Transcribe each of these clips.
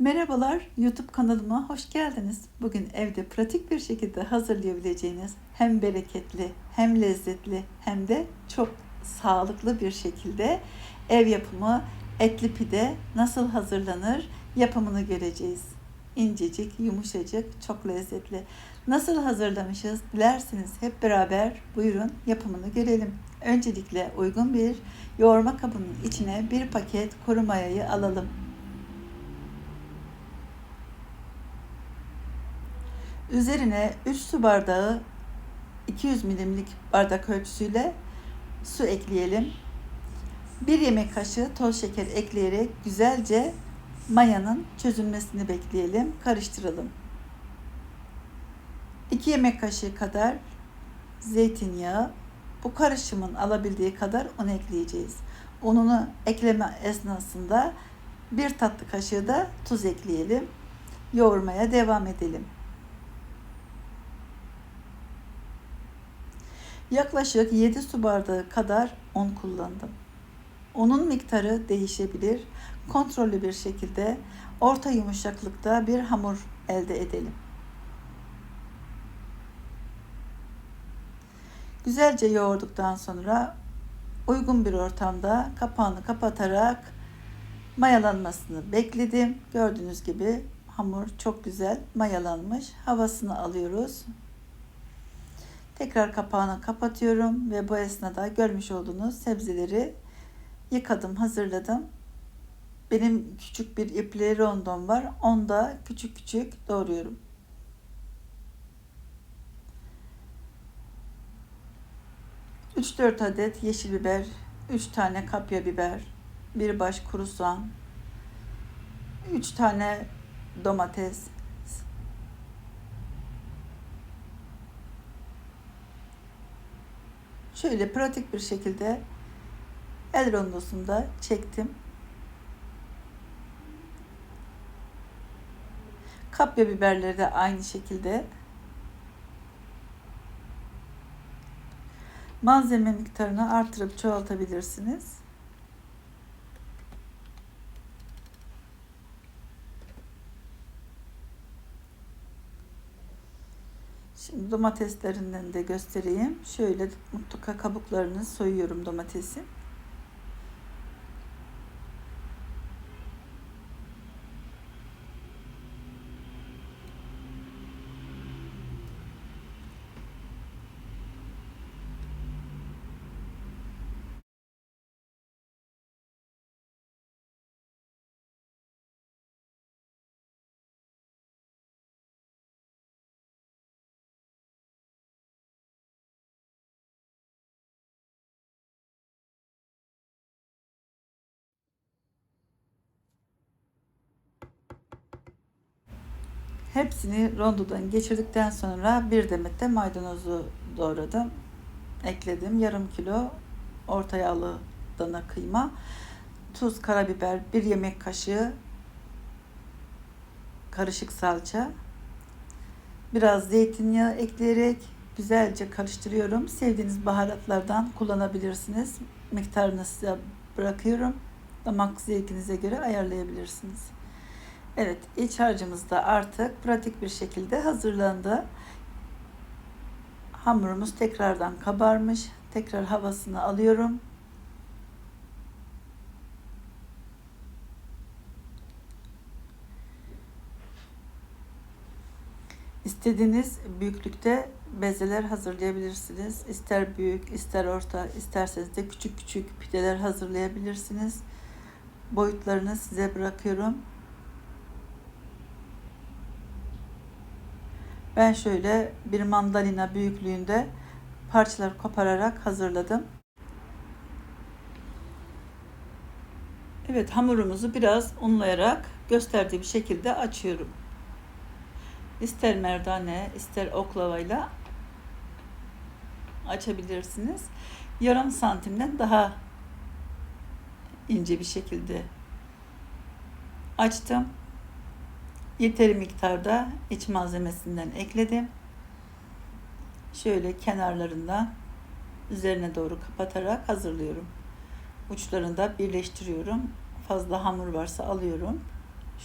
Merhabalar, YouTube kanalıma hoş geldiniz. Bugün evde pratik bir şekilde hazırlayabileceğiniz hem bereketli, hem lezzetli, hem de çok sağlıklı bir şekilde ev yapımı etli pide nasıl hazırlanır yapımını göreceğiz. İncecik, yumuşacık, çok lezzetli. Nasıl hazırlamışız dilerseniz hep beraber buyurun yapımını görelim. Öncelikle uygun bir yoğurma kabının içine bir paket kuru mayayı alalım. Üzerine 3 su bardağı 200 milimlik bardak ölçüsüyle su ekleyelim. 1 yemek kaşığı toz şeker ekleyerek güzelce mayanın çözülmesini bekleyelim. Karıştıralım. 2 yemek kaşığı kadar zeytinyağı, bu karışımın alabildiği kadar un ekleyeceğiz. Ununu ekleme esnasında bir tatlı kaşığı da tuz ekleyelim. Yoğurmaya devam edelim. Yaklaşık 7 su bardağı kadar un kullandım. Unun miktarı değişebilir. Kontrollü bir şekilde orta yumuşaklıkta bir hamur elde edelim. Güzelce yoğurduktan sonra uygun bir ortamda kapağını kapatarak mayalanmasını bekledim. Gördüğünüz gibi hamur çok güzel mayalanmış. Havasını alıyoruz. Tekrar kapağını kapatıyorum ve bu esnada görmüş olduğunuz sebzeleri yıkadım, hazırladım. Benim küçük bir ipli rondom var. Onu da küçük küçük doğruyorum. Üç dört adet yeşil biber, üç tane kapya biber, bir baş kuru soğan, üç tane domates, şöyle pratik bir şekilde el rondosunda çektim. Kapya biberleri de aynı şekilde malzeme miktarını artırıp çoğaltabilirsiniz. Şimdi domateslerinden de göstereyim. Şöyle mutlaka kabuklarını soyuyorum domatesin. Hepsini rondodan geçirdikten sonra bir demet de maydanozu doğradım. Ekledim. Yarım kilo orta yağlı dana kıyma. Tuz, karabiber, bir yemek kaşığı karışık salça. Biraz zeytinyağı ekleyerek güzelce karıştırıyorum. Sevdiğiniz baharatlardan kullanabilirsiniz. Miktarını size bırakıyorum. Damak zevkinize göre ayarlayabilirsiniz. Evet, iç harcımız da artık pratik bir şekilde hazırlandı. Hamurumuz tekrardan kabarmış. Tekrar havasını alıyorum. İstediğiniz büyüklükte bezeler hazırlayabilirsiniz. İster büyük, ister orta, isterseniz de küçük küçük pideler hazırlayabilirsiniz. Boyutlarını size bırakıyorum. Ben şöyle bir mandalina büyüklüğünde parçalar kopararak hazırladım. Evet hamurumuzu biraz unlayarak gösterdiğim şekilde açıyorum. İster merdane, ister oklavayla açabilirsiniz. Yarım santimden daha ince bir şekilde açtım. Yeteri miktarda iç malzemesinden ekledim. Şöyle kenarlarından üzerine doğru kapatarak hazırlıyorum. Uçlarını da birleştiriyorum. Fazla hamur varsa alıyorum.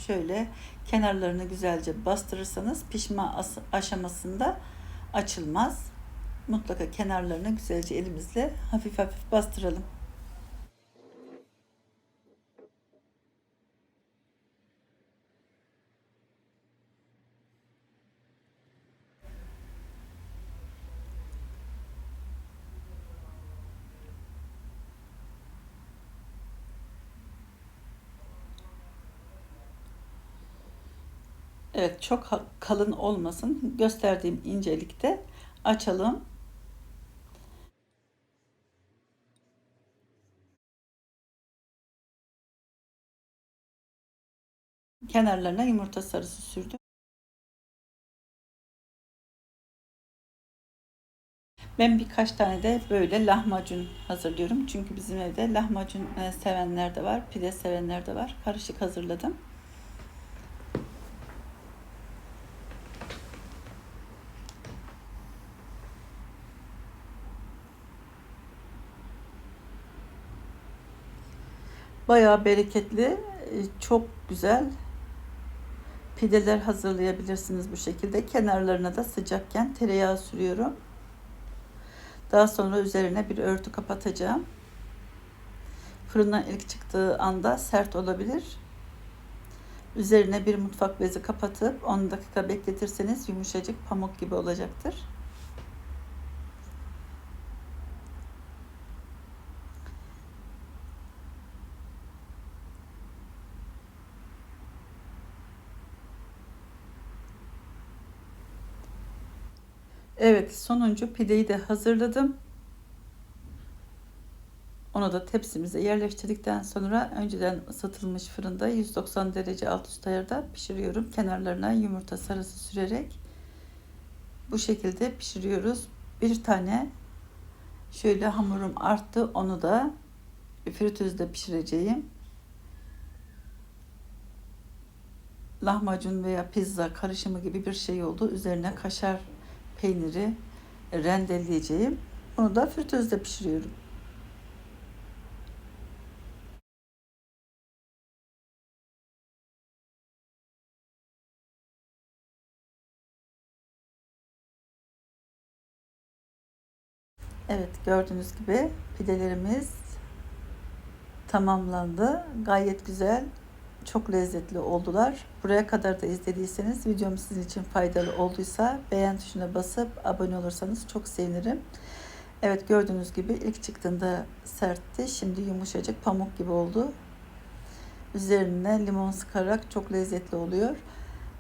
şöyle kenarlarını güzelce bastırırsanız pişme as- aşamasında açılmaz. Mutlaka kenarlarını güzelce elimizle hafif hafif bastıralım. Evet çok kalın olmasın. Gösterdiğim incelikte açalım. Kenarlarına yumurta sarısı sürdüm. Ben birkaç tane de böyle lahmacun hazırlıyorum. Çünkü bizim evde lahmacun e, sevenler de var, pide sevenler de var. Karışık hazırladım. Bayağı bereketli, e, çok güzel pideler hazırlayabilirsiniz bu şekilde. Kenarlarına da sıcakken tereyağı sürüyorum. Daha sonra üzerine bir örtü kapatacağım. Fırından ilk çıktığı anda sert olabilir. Üzerine bir mutfak bezi kapatıp 10 dakika bekletirseniz yumuşacık pamuk gibi olacaktır. Evet, sonuncu pideyi de hazırladım. Onu da tepsimize yerleştirdikten sonra önceden ısıtılmış fırında 190 derece alt üst ayarda pişiriyorum. Kenarlarına yumurta sarısı sürerek bu şekilde pişiriyoruz. Bir tane şöyle hamurum arttı. Onu da fritözde pişireceğim. Lahmacun veya pizza karışımı gibi bir şey oldu. Üzerine kaşar peyniri rendeleyeceğim. Onu da fritözde pişiriyorum. Evet gördüğünüz gibi pidelerimiz tamamlandı. Gayet güzel, çok lezzetli oldular. Buraya kadar da izlediyseniz videom sizin için faydalı olduysa beğen tuşuna basıp abone olursanız çok sevinirim. Evet gördüğünüz gibi ilk çıktığında sertti. Şimdi yumuşacık pamuk gibi oldu. Üzerine limon sıkarak çok lezzetli oluyor.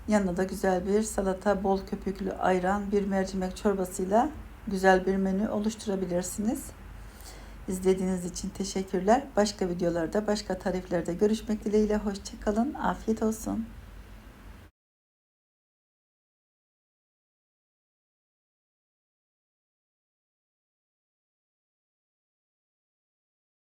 Yanına da güzel bir salata, bol köpüklü ayran, bir mercimek çorbasıyla güzel bir menü oluşturabilirsiniz. İzlediğiniz için teşekkürler. Başka videolarda, başka tariflerde görüşmek dileğiyle. Hoşçakalın. Afiyet olsun.